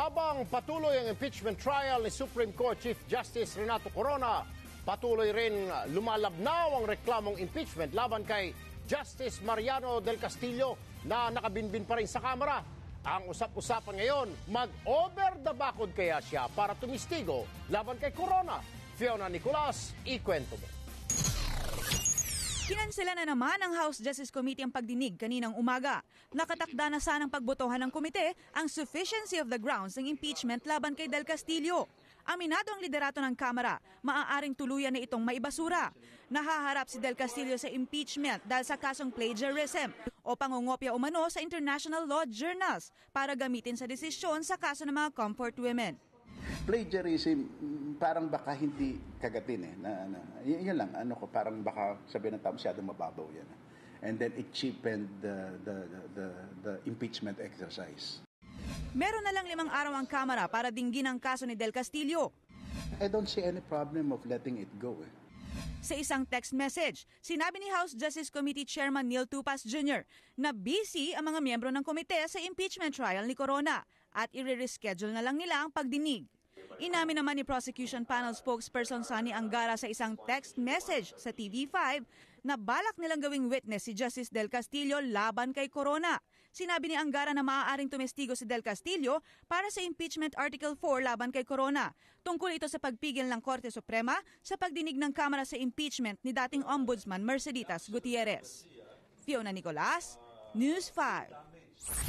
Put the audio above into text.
Habang patuloy ang impeachment trial ni Supreme Court Chief Justice Renato Corona, patuloy rin lumalabnaw ang reklamong impeachment laban kay Justice Mariano del Castillo na nakabinbin pa rin sa Kamara. Ang usap-usapan ngayon, mag-over the backward kaya siya para tumistigo laban kay Corona. Fiona Nicolas, ikwento mo. Kinansela na naman ng House Justice Committee ang pagdinig kaninang umaga. Nakatakda na sanang pagbotohan ng komite ang sufficiency of the grounds ng impeachment laban kay Del Castillo. Aminado ang liderato ng Kamara, maaaring tuluyan na itong maibasura. Nahaharap si Del Castillo sa impeachment dahil sa kasong plagiarism o pangungopia umano sa international law journals para gamitin sa desisyon sa kaso ng mga comfort women. Plagiarism parang baka hindi kagatin eh na, na y- yun lang ano ko parang baka sabihin ng tao masyadong mababaw yan and then it cheapened the the the, the, the impeachment exercise Meron na lang limang araw ang Kamara para dinggin ang kaso ni Del Castillo. I don't see any problem of letting it go eh. Sa isang text message, sinabi ni House Justice Committee Chairman Neil Tupas Jr. na busy ang mga miyembro ng komite sa impeachment trial ni Corona at i-reschedule na lang nila ang pagdinig. Inamin naman ni Prosecution Panel spokesperson Sunny Angara sa isang text message sa TV5 na balak nilang gawing witness si Justice Del Castillo laban kay Corona. Sinabi ni Angara na maaaring tumestigo si Del Castillo para sa impeachment Article 4 laban kay Corona. Tungkol ito sa pagpigil ng Korte Suprema sa pagdinig ng Kamara sa impeachment ni dating Ombudsman Merceditas Gutierrez. Fiona Nicolas, News 5.